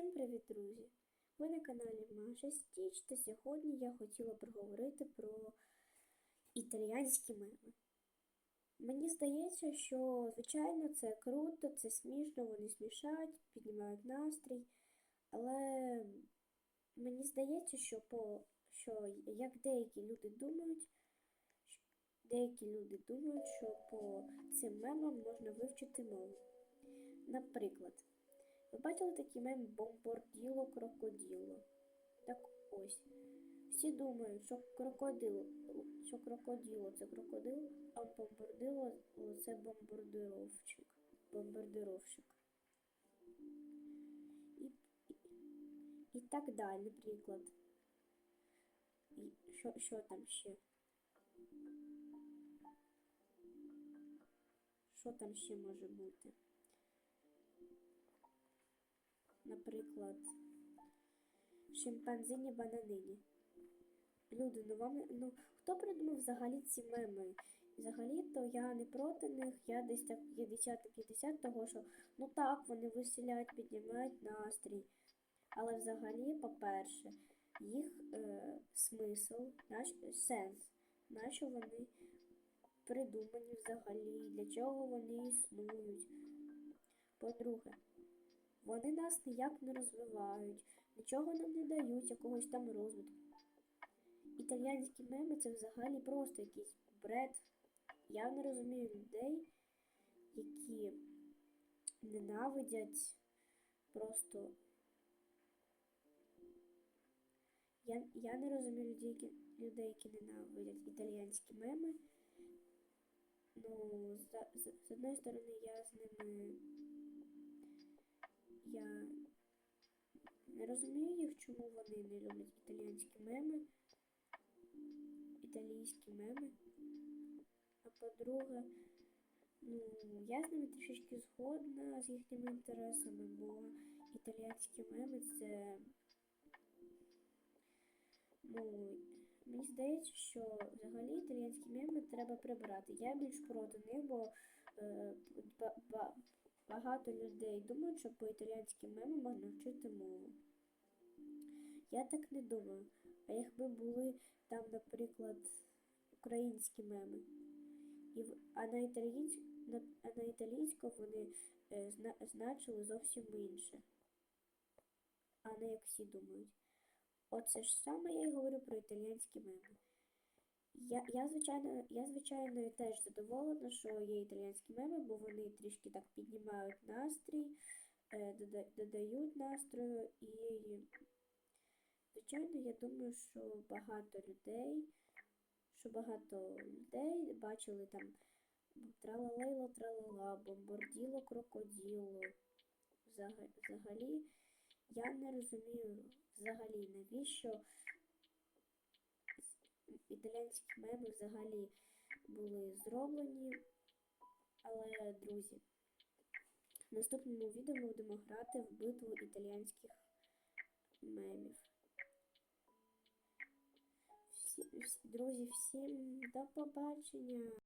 Всім привіт, друзі! Ви на каналі Маша Стіч, та сьогодні я хотіла проговорити про італіянські меми. Мені здається, що, звичайно, це круто, це смішно, вони смішають, піднімають настрій, але мені здається, що, по, що як деякі люди думають, деякі люди думають, що по цим мемам можна вивчити мову. Наприклад, ви бачили такий мем бомборділо крокоділо? Так ось. Всі думають, що крокодил, що крокоділо це крокодил, а бомбордило це бомбардировщик. Бомбардировщик. І, і, і так далі, наприклад. І що, що там ще? Що там ще може бути? Наприклад, шимпанзині бананині. Люди, ну вам ну хто придумав взагалі ці меми? Взагалі, то я не проти них, я десь так 50-50 того, що ну так, вони веселяють, піднімають настрій. Але взагалі, по-перше, їх е, смисл, наш сенс, нащо вони придумані взагалі, для чого вони існують. По-друге, вони нас ніяк не розвивають, нічого нам не дають, якогось там розвитку. Італіянські меми це взагалі просто якийсь бред. Я не розумію людей, які ненавидять просто. Я, я не розумію людей, які, людей, які ненавидять італіянські меми. Ну, з, з, з одної сторони, я з ними. Я не розумію їх, чому вони не люблять італіянські меми, італійські меми. А по-друге, ну, я з ними трішечки згодна з їхніми інтересами, бо італійські меми це. Ну, мені здається, що взагалі італійські меми треба прибирати. Я більш проти них, бо е, ба- ба- багато людей думають, що по італійським мемам можна вчити мову. Я так не думаю. А якби були там, наприклад, українські меми, і, а на італійську, на, на італійську вони е, зна, значили зовсім інше, а не як всі думають. Оце ж саме я й говорю про італійські меми. Я, я, звичайно, я, звичайно, теж задоволена, що є італійські меми, бо вони трішки так піднімають настрій, е, додають настрою. І, звичайно, я думаю, що багато людей, що багато людей бачили там тралалейло, тралала, бомбарділо, крокоділо. Взага- Взагалі, я не розумію взагалі, навіщо італійські меми взагалі були зроблені. Але, друзі, в наступному відео ми будемо грати в битву італійських мемів. Всі, всі- друзі, всім до побачення!